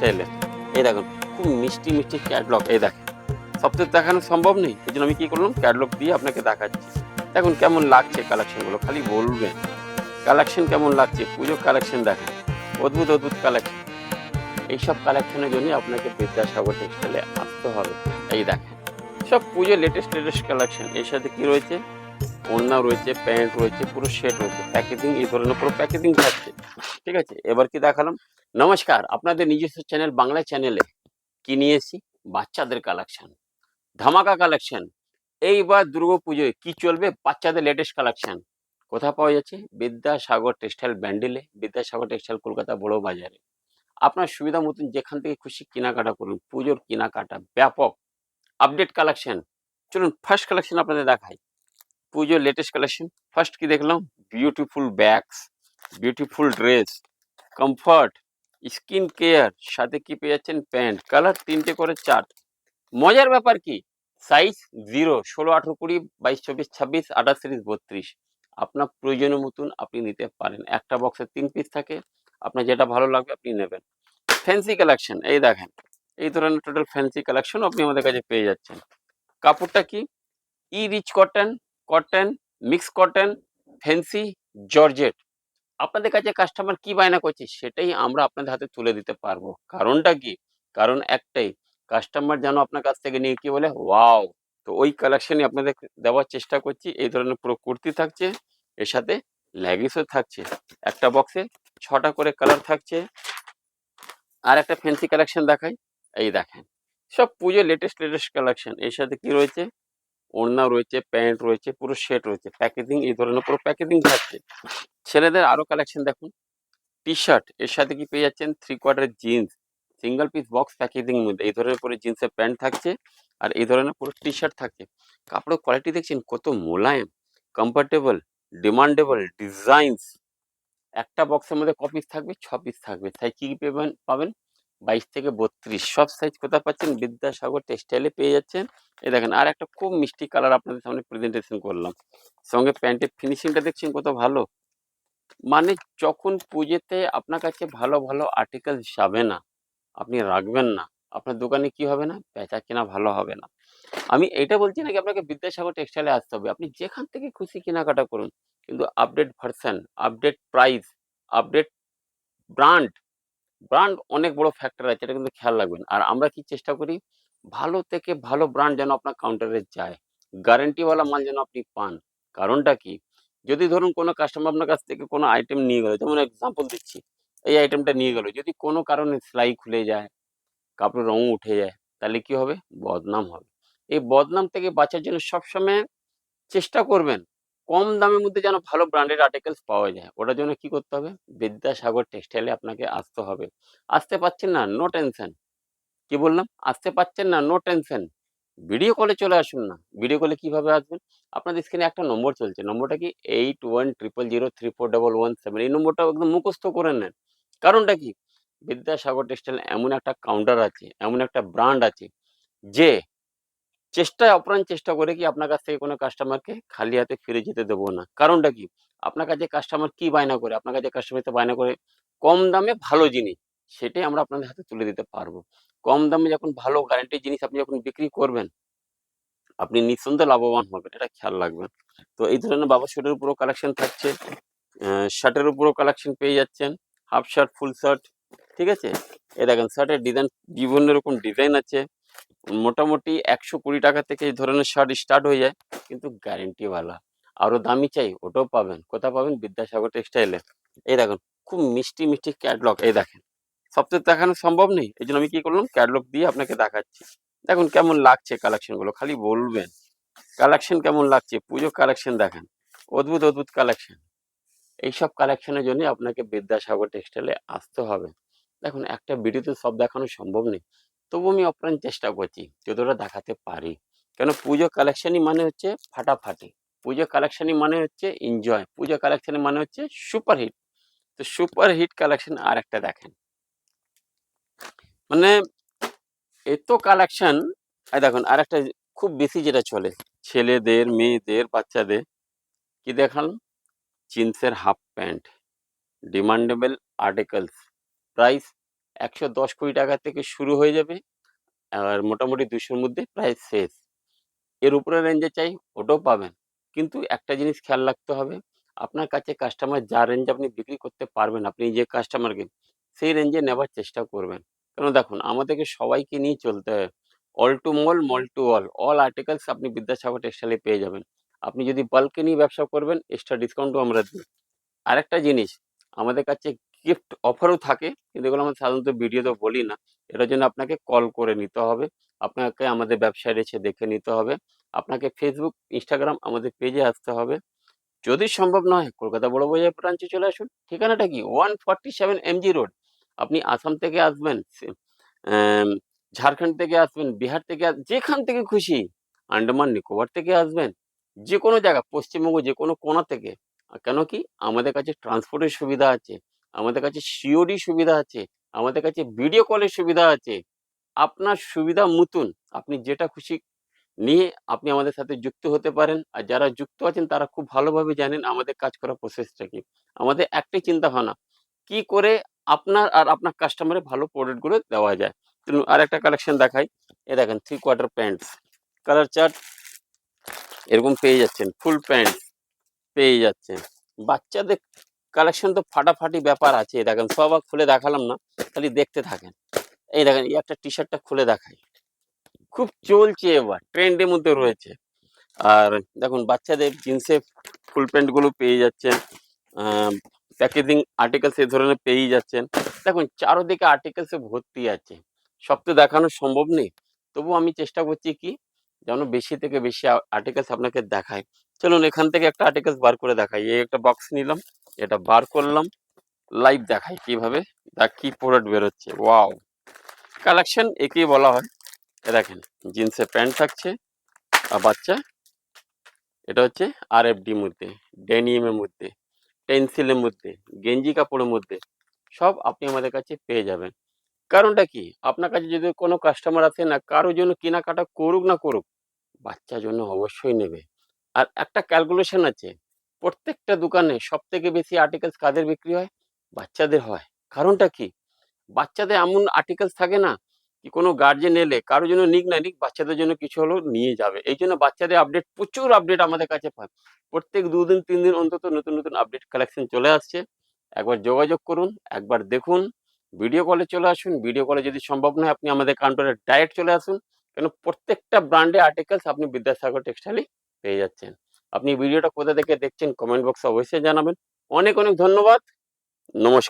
টেলের এই দেখুন, খুব মিষ্টি মিষ্টি ক্যাটলগ এই দেখেন। সব দেখানো সম্ভব নেই, এই জন্য আমি কি করলাম ক্যাটলগ দিয়ে আপনাকে দেখাচ্ছি। দেখুন কেমন লাগছে কালেকশনগুলো খালি বলবেন। কালেকশন কেমন লাগছে, পুজো কালেকশন দেখেন, অদ্ভুত অদ্ভুত কালেকশন এইসব কালেকশনের জন্য আপনাকে বিদ্যাসাগর টেক্সটাইলে আসতে হবে। এই দেখেন, সব পুজো লেটেস্ট লেটেস্ট কালেকশন এর সাথে কি রয়েছে? ওড়না রয়েছে, প্যান্ট রয়েছে, পুরো সেট রয়েছে। প্যাকেজিং এই ধরনের পুরো প্যাকেজিং থাকছে। ঠিক আছে? এবার কি দেখালাম? নমস্কার, আপনাদের নিজস্ব চ্যানেল বাংলা চ্যানেলে কি নিয়েছি বাচ্চাদের কালেকশন ধামাকা কালেকশন এইবার দুর্গা পুজোয় কি চলবে? বাচ্চাদের লেটেস্ট কালেকশন কোথা পাওয়া যাচ্ছে? বিদ্যাসাগর টেক্সটাইল ব্যান্ডেলে বিদ্যাসাগর টেক্সটাইল কলকাতা বড় বাজারে। আপনার সুবিধা মতন যেখান থেকে খুশি কেনাকাটা করুন। পুজোর কেনাকাটা ব্যাপক। আপডেট কালেকশন চলুন ফার্স্ট কালেকশন আপনাদের দেখাই। পুজোর লেটেস্ট কালেকশন ফার্স্ট কি দেখলাম? Beautiful bags beautiful dress comfort skin care সাথে কি পেয়ে যাচ্ছেন? প্যান্ট কালার তিনটে করে চার মজার ব্যাপার কি? সাইজ জিরো ষোলো, আঠেরো, কুড়ি, বাইশ, চব্বিশ, ছাব্বিশ, আঠাশ, তিরিশ, বত্রিশ। আপনার প্রয়োজনের মতন আপনি নিতে পারেন। একটা বক্সে তিন পিস থাকে। আপনার যেটা ভালো লাগবে আপনি নেবেন। ফ্যান্সি কালেকশন এই দেখেন। এই ধরনের টোটাল ফ্যান্সি কালেকশন আপনি আমাদের কাছে পেয়ে যাচ্ছেন। কাপড়টা কি? ই rich cotton cotton mix cotton fancy georgette আপনাদের কাছে কাস্টমার কি বায়না করছে সেটাই আমরা আপনাদের হাতে তুলে দিতে পারব। কারণটা কি? কারণ একটাই কাস্টমার যেন আপনার কাছ থেকে নিয়ে কি বলে ওয়াও তো ওই কালেকশনই আপনাদের দেওয়ার চেষ্টা করছি, এই ধরনের পুরো কুর্তি থাকছে, এর সাথে ল্যাগিসও থাকছে। একটা বক্সে ছটা করে কালার থাকছে। আর একটা ফ্যান্সি কালেকশন দেখাই, এই দেখেন। সব পুজো লেটেস্ট লেটেস্ট কালেকশন এর সাথে কি রয়েছে? ওড়না রয়েছে, প্যান্ট রয়েছে, পুরো সেট রয়েছে। প্যাকেজিং, এই ধরনের পুরো প্যাকেজিং থাকছে। ছেলেদের আরও কালেকশন দেখুন। টি শার্ট এর সাথে কি পেয়ে যাচ্ছেন? Three quarter jeans single piece box packaging মধ্যে। এই ধরনের পুরো জিন্সের প্যান্ট থাকছে আর এই ধরনের পুরো টি শার্ট থাকছে। কাপড়ের কোয়ালিটি দেখছেন? কত মোলায়েম কমফোর্টেবল ডিমান্ডেবল ডিজাইনস একটা বক্সের মধ্যে ক পিস থাকবে? ছ পিস থাকবে। তাই কী কি পেবেন পাবেন? বাইশ থেকে বত্রিশ। সব সাইজ কোথায় পাচ্ছেন? বিদ্যাসাগর টেক্সটাইলে পেয়ে যাচ্ছেন। এই দেখেন, আর একটা খুব মিষ্টি কালার আপনাদের সামনে প্রেজেন্টেশন করলাম। সঙ্গে প্যান্টের ফিনিশিংটা দেখছেন কত ভালো? মানে যখন পুজোতে আপনার কাছে ভালো ভালো আর্টিকেল যাবে না, আপনি রাখবেন না, আপনার দোকানে কি হবে না? বেচা কেনা ভালো হবে না। আমি এটা বলছি না কি আপনাকে বিদ্যাসাগর টেক্সটাইলে আসতে হবে? আপনি যেখান থেকে খুশি কেনাকাটা করুন। কিন্তু update version update price update brand brand অনেক বড় ফ্যাক্টর আছে এটা কিন্তু খেয়াল রাখবেন। আর আমরা কি চেষ্টা করি? ভালো থেকে ভালো ব্র্যান্ড যেন আপনার কাউন্টারে যায়। গ্যারেন্টিওয়ালা মাল যেন আপনি পান। কারণটা কি? যদি ধরুন কোনো কাস্টমার আপনার কাছ থেকে কোনো আইটেম নিয়ে গেল যেমন এক্সাম্পল দিচ্ছি এই আইটেমটা নিয়ে গেল যদি কোনো কারণে সেলাই খুলে যায় কাপড়ের রং উঠে যায় তাহলে কি হবে? বদনাম হবে। এই বদনাম থেকে বাঁচার জন্য সবসময় চেষ্টা করবেন। কম দামের মধ্যে যেন ভালো ব্র্যান্ডেড আর্টিকেলস পাওয়া যায়। ওটার জন্য কি করতে হবে? বিদ্যাসাগর টেক্সটাইলে আপনাকে আসতে হবে। আসতে পারছেন না? নো টেনশন কি বললাম? আসতে পারছেন না? নো টেনশন ভিডিও কলে চলে আসুন না। ভিডিও কলে কীভাবে আসবেন? আপনাদের স্ক্রিনে একটা নম্বর চলছে। নম্বরটা কি? Eight one triple zero three four double one seven এই নম্বরটা একদম মুখস্থ করে নেন। কারণটা কি? বিদ্যাসাগর টেক্সটাইল এমন একটা কাউন্টার আছে, এমন একটা ব্র্যান্ড আছে, যে চেষ্টায় অপ্রাণ চেষ্টা করে কি আপনার কাছ থেকে কোনো কাস্টমারকে খালি হাতে ফিরে যেতে দেবো না। কারণটা কি? আপনার কাছে কাস্টমার কি বায়না করে? আপনার কাছে কাস্টমার তো বায়না করে কম দামে ভালো জিনিস, সেটাই আমরা আপনাদের হাতে তুলে দিতে পারব। কম দামে যখন ভালো গ্যারান্টি জিনিস আপনি যখন বিক্রি করবেন, আপনি নিঃসন্দেহে লাভবান হবেন, এটা খেয়াল রাখবেন। তো এই ধরনের বাবা শার্টের উপরও কালেকশন থাকছে শার্টের উপরও কালেকশন পেয়ে যাচ্ছেন হাফ শার্ট ফুল শার্ট ঠিক আছে? এ দেখেন শার্টের ডিজাইন বিভিন্ন রকম ডিজাইন আছে। মোটামুটি একশো কুড়ি টাকা থেকে এই ধরনের শার্ট স্টার্ট হয়ে যায়, কিন্তু গ্যারেন্টিওয়ালা আরও দামি চাই, ওটাও পাবেন। কোথায় পাবেন? বিদ্যাসাগর টেক্সটাইলে এই দেখুন, খুব মিষ্টি মিষ্টি ক্যাটলগ এই দেখেন সব তো দেখানো সম্ভব নেই। এই আমি কি করলাম? ক্যাটলগ দিয়ে আপনাকে দেখাচ্ছি। দেখুন কেমন লাগছে কালেকশনগুলো খালি বলবেন। কালেকশন কেমন লাগছে? পুজো কালেকশন দেখেন, অদ্ভুত অদ্ভুত কালেকশন এইসব কালেকশনের জন্য আপনাকে বিদ্যাসাগর টেক্সটাইলে আসতে হবে। দেখুন, একটা ভিডিওতে সব দেখানো সম্ভব নেই। তবু আমি অপ্রাণ চেষ্টা করছি যতটা দেখাতে পারি। কেন পুজো কালেকশনই মানে হচ্ছে ফাটাফাটি। পুজো কালেকশনই মানে হচ্ছে এনজয় পুজো কালেকশনই মানে হচ্ছে সুপার হিট তো সুপার হিট কালেকশন আর একটা দেখেন। মানে এত কালেকশন দেখুন আর একটা খুব বেশি যেটা চলে, ছেলেদের, মেয়েদের, বাচ্চাদের, কি দেখালাম? জিন্সের half pant demandable articles price একশো দশ কোটি টাকা থেকে শুরু হয়ে যাবে। আর মোটামুটি দুশোর মধ্যে প্রায় শেষ। এর উপরে রেঞ্জে চাই ওটাও পাবেন। কিন্তু একটা জিনিস খেয়াল রাখতে হবে, আপনার কাছে কাস্টমার যা রেঞ্জ আপনি বিক্রি করতে পারবেন, আপনি যে কাস্টমারকে সেই রেঞ্জে নেবার চেষ্টা করবেন। কেন দেখুন, আমাদেরকে সবাইকে নিয়ে চলতে হয়। All to mall mall to all all articles আপনি বিদ্যাসাগর টেক্সটাইলে পেয়ে যাবেন। আপনি যদি বাল্কে নিয়ে ব্যবসা করবেন এক্সট্রা ডিসকাউন্টও আমরা দিই। আরেকটা জিনিস, আমাদের কাছে গিফট অফারও থাকে। কিন্তু এগুলো আমরা সাধারণত ভিডিওতে বলি না। এটার জন্য আপনাকে কল করে নিতে হবে। আপনাকে আমাদের ব্যবসায় এসে দেখে নিতে হবে। আপনাকে ফেসবুক ইনস্টাগ্রাম আমাদের পেজে আসতে হবে। যদি সম্ভব নয় কলকাতা বড় বাজার ব্রাঞ্চে চলে আসুন। ঠিকানাটা কি? One forty seven MG road আপনি আসাম থেকে আসবেন ঝাড়খণ্ড থেকে আসবেন, বিহার থেকে যেখান থেকে খুশি, আন্ডামান, নিকোবর থেকে আসবেন যে কোনো জায়গা, পশ্চিমবঙ্গ যে কোনো কোণা থেকে কেন কি? আমাদের কাছে ট্রান্সপোর্টের সুবিধা আছে। আমাদের কাছে সিওডি সুবিধা আছে, আমাদের কাছে ভিডিও কলের সুবিধা আছে। আপনার সুবিধা মতন আপনি যেটা খুশি নিয়ে আপনি আমাদের সাথে যুক্ত হতে পারেন। আর যারা যুক্ত আছেন তারা খুব ভালোভাবে জানেন আমাদের কাজ করার প্রসেসটা কি। আমাদের একটাই চিন্তা ভাবনা কি করে আপনার আর আপনার কাস্টমারের ভালো প্রোডাক্টগুলো দেওয়া যায়। আর একটা কালেকশন দেখাই। এ দেখেন three quarter pant colour chart এরকম পেয়ে যাচ্ছেন ফুল প্যান্ট পেয়ে যাচ্ছেন। বাচ্চাদের কালেকশন তো ফাটাফাটি ব্যাপার আছে। দেখেন, সব খুলে দেখালাম না, খালি দেখতে থাকেন। এই দেখেন একটা টি শার্টটা খুলে দেখাই। খুব চলছে এবার ট্রেন্ডের মধ্যে রয়েছে। আর দেখুন, বাচ্চাদের জিন্সের ফুল প্যান্টগুলো পেয়ে যাচ্ছেন প্যাকেজিং আর্টিকেলস এই ধরনের পেয়েই যাচ্ছেন। দেখুন, চারোদিকে আর্টিকেলস ভর্তি আছে। সব তো দেখানো সম্ভব নেই। তবু আমি চেষ্টা করছি কি, যেন বেশি থেকে বেশি আর্টিকেলস আপনাকে দেখায় চলুন, এখান থেকে একটা আর্টিকেলস বার করে দেখাই। এই একটা বক্স নিলাম। এটা বার করলাম লাইভ দেখাই কীভাবে দেখ কি প্রোডাক্ট বেরোচ্ছে ওয়াও কালেকশন একেই বলা হয়। দেখেন জিন্সের প্যান্ট থাকছে, আর বাচ্চা, এটা হচ্ছে আর এফ ডির মধ্যে ডেনিয়ামের মধ্যে পেন্সিলের মধ্যে, গেঞ্জি কাপড়ের মধ্যে, সব আপনি আমাদের কাছে পেয়ে যাবেন। কারণটা কি? আপনার কাছে যদি কোনো কাস্টমার আসে না, কারোর জন্য কেনাকাটা করুক না করুক, বাচ্চার জন্য অবশ্যই নেবে। আর একটা ক্যালকুলেশন আছে প্রত্যেকটা দোকানে সব থেকে বেশি আর্টিকেলস কাদের বিক্রি হয়? বাচ্চাদের হয়। কারণটা কি? বাচ্চাদের এমন আর্টিকেলস থাকে না কি কোনো গার্জেন এলে কারোর জন্য নিক না নিক বাচ্চাদের জন্য কিছু হলেও নিয়ে যাবে। এই জন্য বাচ্চাদের আপডেট প্রচুর আপডেট আমাদের কাছে পায়। প্রত্যেক দুদিন, তিন দিন অন্তত নতুন নতুন আপডেট কালেকশন চলে আসছে। একবার যোগাযোগ করুন, একবার দেখুন ভিডিও কলে চলে আসুন। ভিডিও কলে যদি সম্ভব নয়, আপনি আমাদের কাউন্টারে ডাইরেক্ট চলে আসুন। কেন প্রত্যেকটা ব্র্যান্ডে আর্টিকেলস আপনি বিদ্যাসাগর টেক্সটাইলে পেয়ে যাচ্ছেন। আপনি ভিডিওটা কোথা থেকে দেখছেন কমেন্ট বক্সে অবশ্যই জানাবেন। অনেক অনেক ধন্যবাদ। নমস্কার।